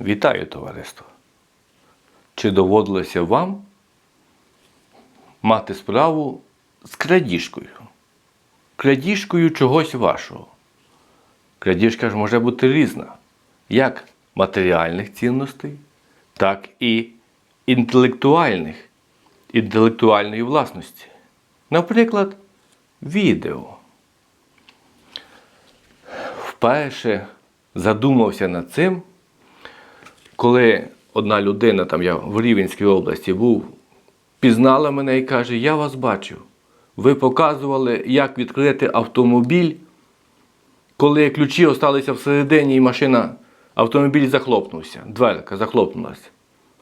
Вітаю, товариство! Чи доводилося вам мати справу з крадіжкою? Крадіжкою чогось вашого. Крадіжка ж може бути різна, як матеріальних цінностей, так і інтелектуальних, інтелектуальної власності. Наприклад, відео. Вперше задумався над цим, коли одна людина, там я в Рівенській області був, пізнала мене і каже: Я вас бачив. Ви показували, як відкрити автомобіль, коли ключі осталися всередині і машина, автомобіль захлопнувся, дверка захлопнулася.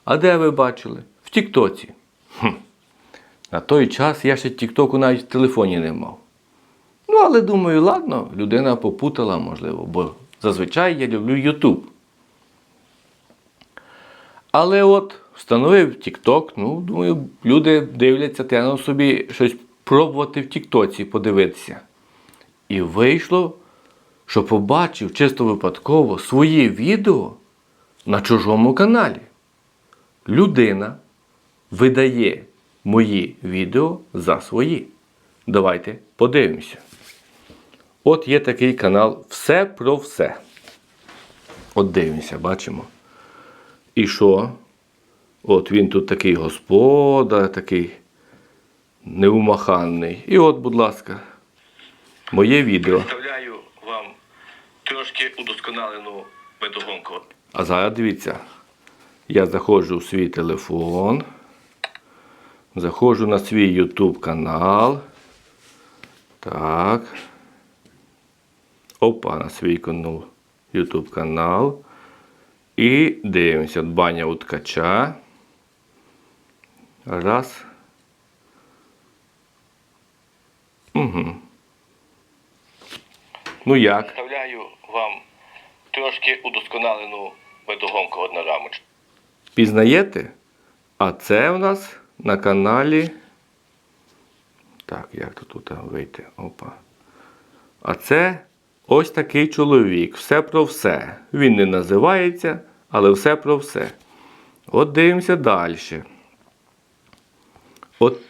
А де ви бачили? В Тіктоці. На той час я ще Тіктоку навіть в телефоні не мав. Ну, але думаю, ладно, людина попутала, можливо, бо зазвичай я люблю Ютуб. Але от встановив TikTok, ну, думаю, люди дивляться, тягнуть собі щось пробувати в Тіктоці подивитися. І вийшло, що побачив чисто випадково своє відео на чужому каналі. Людина видає мої відео за свої. Давайте подивимося. От є такий канал Все про все. От дивимося, бачимо. І що? От він тут такий господар, такий неумаханний. І от, будь ласка, моє відео. Представляю вам трошки удосконалену медогонку. А зараз дивіться. Я заходжу в свій телефон. Заходжу на свій YouTube канал. Так. Опа, на свій канал. YouTube канал. І дивимося. Дбання у ткача. Раз. Угу. Ну як? Представляю вам трошки удосконалену медогонку однорамочку. Пізнаєте? А це у нас на каналі. Так, як тут вийти? Опа. А це ось такий чоловік. Все про все. Він не називається, але все про все. От дивимося далі. От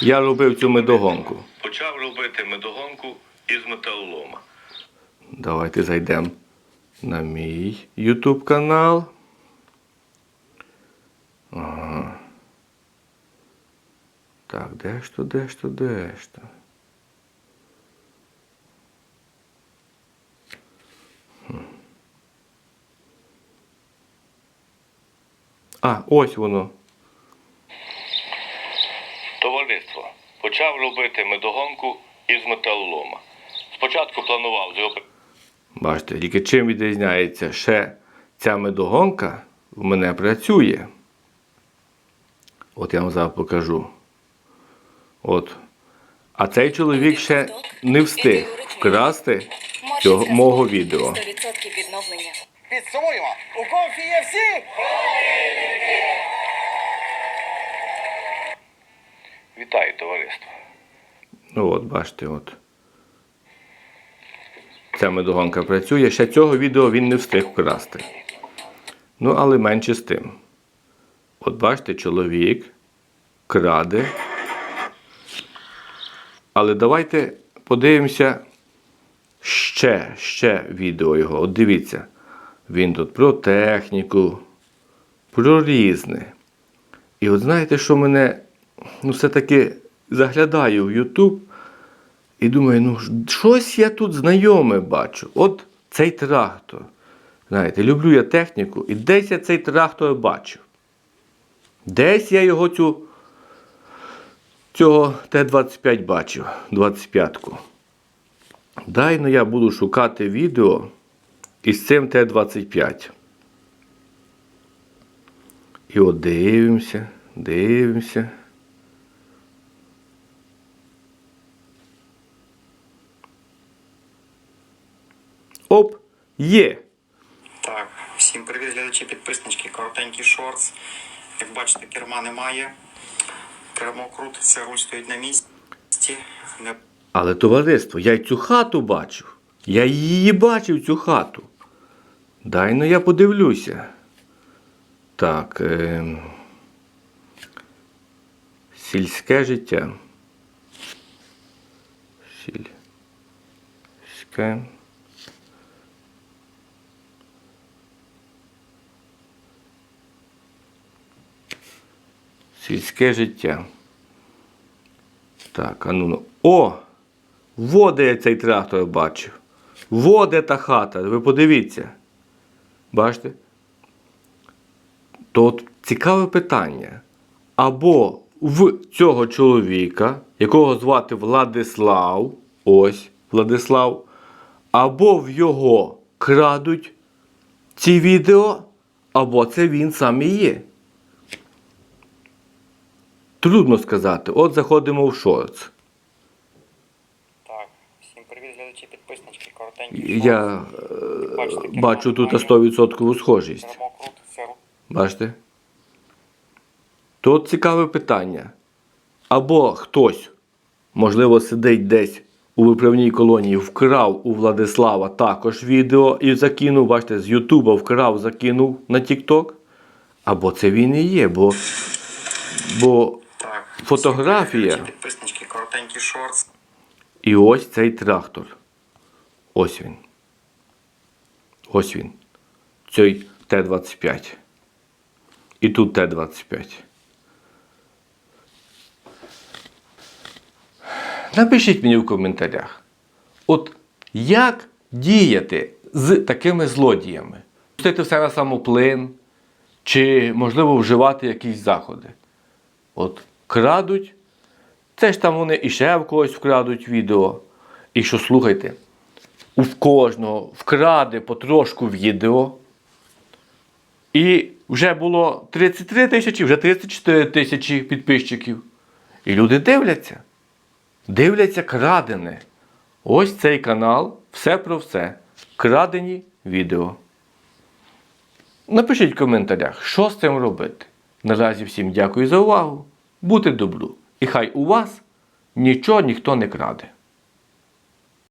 я робив цю медогонку. Почав робити медогонку із металолома. Давайте зайдемо на мій YouTube канал. Ага. Так, де ж то, де ж то, де ж то? А, ось воно. Товариство. Почав робити медогонку із металолома. Спочатку планував зробити. Бачите, тільки чим відрізняється ще ця медогонка в мене працює. От я вам зараз покажу. От. А цей чоловік ще не встиг вкрасти цього мого відео. 100% відновлення. Підсумуємо. У конфі є всі. Вітаю, товариство. Ну от, бачите, от. Ця медогонка працює. Ще цього відео він не встиг вкрасти. Ну, але менше з тим. От бачите, чоловік краде. Але давайте подивимося ще, ще відео його. От дивіться. Він тут про техніку, про різне. І от знаєте, що мене ну, все-таки заглядаю в YouTube і думаю, ну щось я тут знайоме бачу. От цей трактор. Знаєте, люблю я техніку, і десь я цей трактор бачив. Десь я його цю, цього Т-25 бачив, 25-ку. Дай ну я буду шукати відео із цим Т-25. І от дивимося, дивимося. Оп, є. Так, всім привіт, глядачі підписнички. Коротенький шортс. Як бачите, керма немає. Кермо крутиться, руль стоїть на місці. Не Але товариство, я й цю хату бачив. Я її бачив, цю хату. Дай ну я подивлюся. Так. Е, сільське життя. Сільське. Сільське життя. Так, а ну. ну. О! Воде я цей трактор бачив. Воде та хата. Ви подивіться. Бачите? То цікаве питання. Або в цього чоловіка, якого звати Владислав, ось Владислав, або в його крадуть ці відео, або це він сам і є. Трудно сказати. От заходимо в шорт. Глядачі підписнички, коротенький Я Бачите, е, бачу тут 100% схожість. Кермокрут, Бачите? Тут цікаве питання. Або хтось, можливо, сидить десь у виправній колонії, вкрав у Владислава також відео і закинув, бачите, з Ютуба вкрав, закинув на Тік-Ток. Або це він і є, бо, бо Так, Фотографія. підписнички, коротенький шортс. і ось цей трактор. Ось він. Ось він. Цей Т-25. І тут Т-25. Напишіть мені в коментарях. От як діяти з такими злодіями? Пустити все на самоплин, чи, можливо, вживати якісь заходи. От крадуть, це ж там вони і ще в когось вкрадуть відео. І що слухайте, у кожного вкраде потрошку відео. І вже було 33 тисячі, вже 34 тисячі підписчиків. І люди дивляться. Дивляться крадене. Ось цей канал, все про все. Крадені відео. Напишіть в коментарях, що з цим робити. Наразі всім дякую за увагу. Бути добру. І хай у вас нічого ніхто не краде.